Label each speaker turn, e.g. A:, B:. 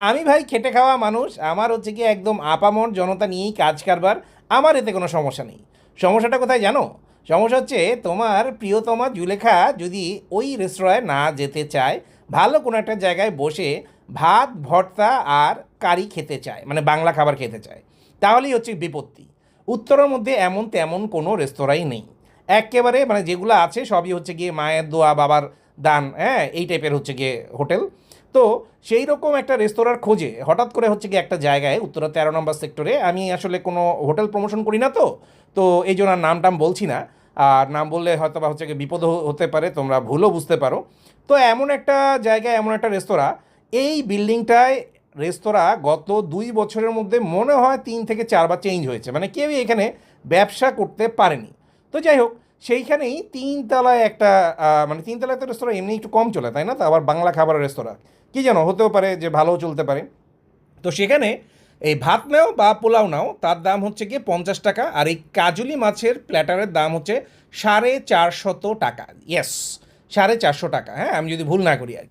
A: আমি ভাই খেটে খাওয়া মানুষ, আমার হচ্ছে কি একদম আপামর জনতা নিয়েই কাজ কারবার, আমার এতে কোনো সমস্যা নেই। সমস্যাটা কোথায় জানো? সমস্যা হচ্ছে তোমার প্রিয়তমা জুলেখা যদি ওই রেস্তোরাঁয় না যেতে চায়, ভালো কোনো একটা জায়গায় বসে ভাত, ভর্তা আর কারি খেতে চায় মানে বাংলা খাবার খেতে চায়, তাহলেই হচ্ছে বিপত্তি। উত্তরের মধ্যে এমন তেমন কোনো রেস্তোরাঁই নেই। একেবারে মানে যেগুলো আছে সবই হচ্ছে গিয়ে মায়ের দোয়া, বাবার দান হ্যাঁ এই টাইপের হচ্ছে গিয়ে হোটেল। তো সেই রকম একটা রেস্তোরাঁর খোঁজে হঠাৎ করে হচ্ছে কি একটা জায়গায়, উত্তরা তেরো নম্বর সেক্টরে, আমি আসলে কোনো হোটেল প্রমোশন করি না তো তো এই জন্য আর নাম টাম বলছি না। আর নাম বললে হয়তো বা হচ্ছে বিপদ হতে পারে, তোমরা ভুলও বুঝতে পারো। তো এমন একটা জায়গায়, এমন একটা রেস্তোরাঁ, এই বিল্ডিংটায় রেস্তোরাঁ গত দুই বছরের মধ্যে মনে হয় তিন থেকে চারবার চেঞ্জ হয়েছে। মানে কেউই এখানে ব্যবসা করতে পারেনি। তো যাই হোক সেইখানেই তিনতলায় একটা মানে তিনতলায় তো রেস্তোরাঁ এমনি একটু কম চলে, তাই না? তো আবার বাংলা খাবারের রেস্তোরাঁ কী যেন হতেও পারে যে ভালো চলতে পারে। তো সেখানে এই ভাত নাও বা পোলাও নাও, তার দাম হচ্ছে গিয়ে পঞ্চাশ টাকা, আর এই কাজুলি মাছের প্ল্যাটারের দাম হচ্ছে সাড়ে চারশত টাকা। ইয়েস সাড়ে চারশো টাকা হ্যাঁ? আমি যদি ভুল না করি আর কি।